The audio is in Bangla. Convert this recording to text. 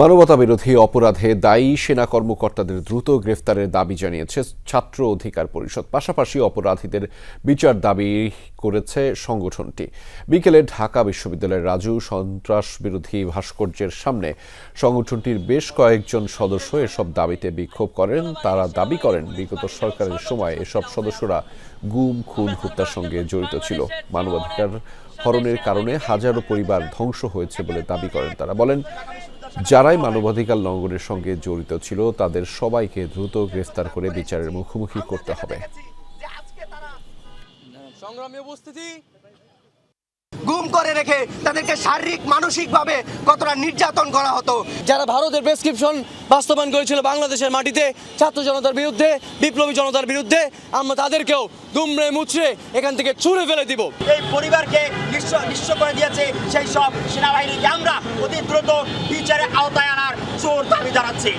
মানবতা বিরোধী অপরাধে দায়ী সেনা কর্মকর্তাদের দ্রুত গ্রেফতারের দাবি জানিয়েছে ছাত্র অধিকার পরিষদ। পাশাপাশি অপরাধীদের বিচার দাবি করেছে সংগঠনটি। বিকেলে ঢাকা বিশ্ববিদ্যালয়ের রাজু সন্ত্রাস বিরোধী ভাস্কর্যের সামনে সংগঠনটির বেশ কয়েকজন সদস্য এসব দাবিতে বিক্ষোভ করেন। তারা দাবি করেন, বিগত সরকারের সময় এসব সদস্যরা গুম, খুন, হত্যার সঙ্গে জড়িত ছিল। মানবাধিকার হরণের কারণে হাজারো পরিবার ধ্বংস হয়েছে বলে দাবি করেন তারা। বলেন যারাই মানবাধিকার লঙ্ঘনের সঙ্গে জড়িত ছিল, তাদের সবাইকে দ্রুত গ্রেফতার করে বিচারের মুখোমুখি করতে হবে। সংগ্রামী উপস্থিতি? গুম করে রেখে তাদেরকে শারীরিক মানসিকভাবে কতটা নির্যাতন করা হতো। যারা ভারতের প্রেসক্রিপশন বাস্তবায়ন করেছিল বাংলাদেশের মাটিতে ছাত্র জনতার বিরুদ্ধে বিপ্লবী জনতার বিরুদ্ধে আমরা তাদেরকেও দুমড়ে মুচড়ে এখান থেকে ছুঁড়ে ফেলে দিব। এই পরিবারকে নিঃস্ব নিঃস্ব করে দিয়েছে সেই সব সেনাবাহিনীকে আমরা অতি দ্রুত বিচারে আওতায় আনার জোর দাবি জানাচ্ছি।